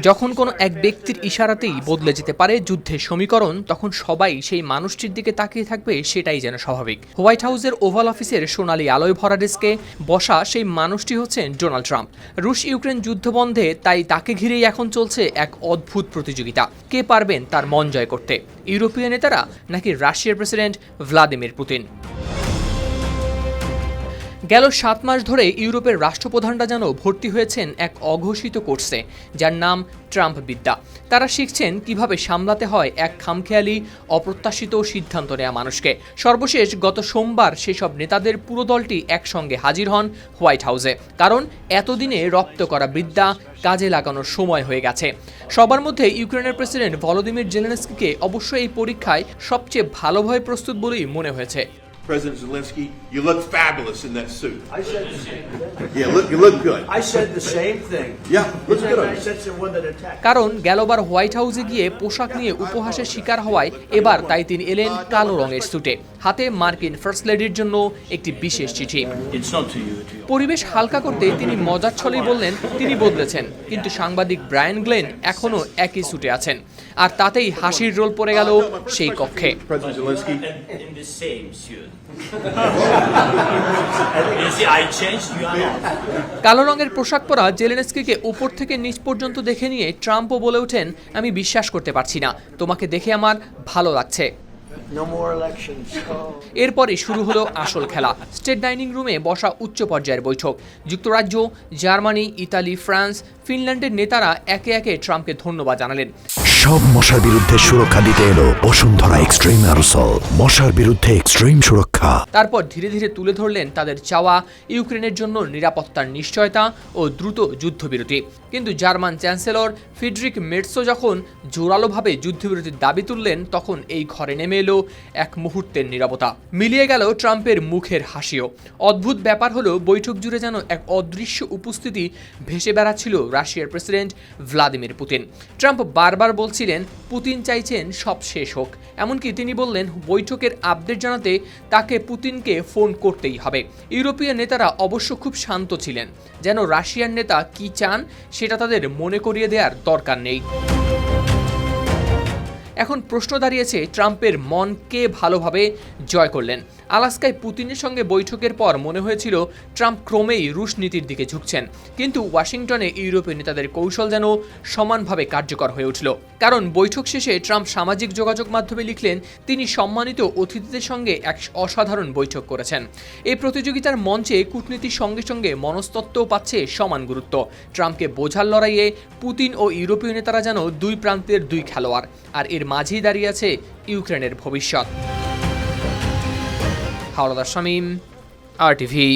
যখন কোনো এক ব্যক্তির ইশারাতেই বদলে যেতে পারে যুদ্ধের সমীকরণ তখন সবাই সেই মানুষটির দিকে তাকিয়ে থাকবে সেটাই যেন স্বাভাবিক। হোয়াইট হাউসের ওভাল অফিসের সোনালী আলোয় ভরা ডেস্কে বসা সেই মানুষটি হচ্ছেন ডোনাল্ড ট্রাম্প। রুশ ইউক্রেন যুদ্ধ বন্ধে তাই তাকে ঘিরেই এখন চলছে এক অদ্ভুত প্রতিযোগিতা। কে পারবেন তার মন জয় করতে? ইউরোপীয় নেতারা নাকি রাশিয়ার প্রেসিডেন্ট ভ্লাদিমির পুতিন? গেল সাত মাস ধরে ইউরোপের রাষ্ট্রপ্রধানরা যেন ভর্তি হয়েছেন এক অঘোষিত কোর্সে, যার নাম ট্রাম্প বিদ্যা। তারা শিখছেন কীভাবে সামলাতে হয় এক খামখেয়ালি, অপ্রত্যাশিত সিদ্ধান্ত নেওয়া মানুষকে। সর্বশেষ গত সোমবার সেসব নেতাদের পুরো দলটি একসঙ্গে হাজির হন হোয়াইট হাউসে, কারণ এতদিনে রপ্ত করা বিদ্যা কাজে লাগানোর সময় হয়ে গেছে। সবার মধ্যে ইউক্রেনের প্রেসিডেন্ট ভলোদিমির জেলেনস্কিকে অবশ্যই এই পরীক্ষায় সবচেয়ে ভালোভাবে প্রস্তুত বলেই মনে হয়েছে। President Zelensky, you look fabulous in that suit. I said the same thing. Yeah, look, you look good. I said the same thing. Yeah, looks good on I you. said the one that attacked. কারণ গেলবার white হাউসে গিয়ে পোশাক নিয়ে উপহাসের শিকার হওয়ায় এবার তাই তিনি এলেন কালো রঙের স্যুটে হাতে মার্কিন ফার্স্ট লেডির জন্য একটি বিশেষ চিঠি. পরিবেশ হালকা করতে তিনি মজার ছলেই বললেন তিনি বদলেছেন। কিন্তু সাংবাদিক ব্রায়ান গ্লেন এখনও একই সুটে আছেন। আর তাতেই হাসির রোল পড়ে গেল সেই কক্ষে. কালো রঙের পোশাক পরা জেলেনস্কিকে উপর থেকে নিচ পর্যন্ত দেখে নিয়ে ট্রাম্পও বলে ওঠেন আমি বিশ্বাস করতে পারছি না। তোমাকে দেখে আমার ভালো লাগছে। এরপরই শুরু হলো আসল খেলা। স্টেট ডাইনিং রুমে বসা উচ্চ পর্যায়ের বৈঠক। যুক্তরাজ্য, জার্মানি, ইতালি, ফ্রান্স, ফিনল্যান্ডের নেতারা একে একে ট্রাম্পকে ধন্যবাদ জানালেন। সব মশার বিরুদ্ধে সুরক্ষা দিতে এলো বসুন্ধরা এক্সট্রিম অ্যারোসল। মশার বিরুদ্ধে এক্সট্রিম সুরক্ষা। তারপর ধীরে ধীরে তুলে ধরলেন তাদের চাওয়া, ইউক্রেনের জন্য নিরাপত্তার নিশ্চয়তা ও দ্রুত যুদ্ধবিরতি। কিন্তু জার্মান চ্যান্সেলর ফিডরিক মেটসো যখন জোরালোভাবে যুদ্ধবিরতির দাবি তুললেন, তখন এই ঘরে নেমে এলো এক মুহূর্তের নীরবতা। মিলিয়ে গেল ট্রাম্পের মুখের হাসিও। অদ্ভুত ব্যাপার হলো, বৈঠক জুড়ে যেন এক অদৃশ্য উপস্থিতি ভেসে বেড়াচ্ছিল রাশিয়ার প্রেসিডেন্ট ভ্লাদিমির পুতিন। ট্রাম্প বারবার বলছিলেন, পুতিন চাইছেন সব শেষ হোক। এমনকি তিনি বললেন, বৈঠকের আপডেট জানাতে তাকে পুতিনকে ফোন করতেই হবে। ইউরোপীয় নেতারা অবশ্য খুব শান্ত ছিলেন। যেন রাশিয়ার নেতা কি চান, সেটা তাদের মনে করিয়ে দেওয়ার দরকার নেই। এখন প্রশ্ন দাঁড়িয়েছে, ট্রাম্পের মন কে ভালোভাবে জয় করলেন? আলাস্কায় পুতিনের সঙ্গে বৈঠকের পর মনে হয়েছিল, ট্রাম্প ক্রমেই রুশ নীতির দিকে ঝুঁকছেন। কিন্তু ওয়াশিংটনে ইউরোপীয় নেতাদের কৌশল যেন সমানভাবে কার্যকর হয়ে উঠল। কারণ বৈঠক শেষে ট্রাম্প সামাজিক যোগাযোগ মাধ্যমে লিখলেন, তিনি সম্মানিত অতিথিদের সঙ্গে এক অসাধারণ বৈঠক করেছেন। এই প্রতিযোগিতার মঞ্চে কূটনীতির সঙ্গে সঙ্গে মনস্তত্ত্বও পাচ্ছে সমান গুরুত্ব। ট্রাম্পকে বোঝার লড়াইয়ে পুতিন ও ইউরোপীয় নেতারা যেন দুই প্রান্তের দুই খেলোয়াড়। আর এর মাঝেই দাঁড়িয়ে আছে ইউক্রেনের ভবিষ্যৎ। হাওলাদার শামীম আর টিভি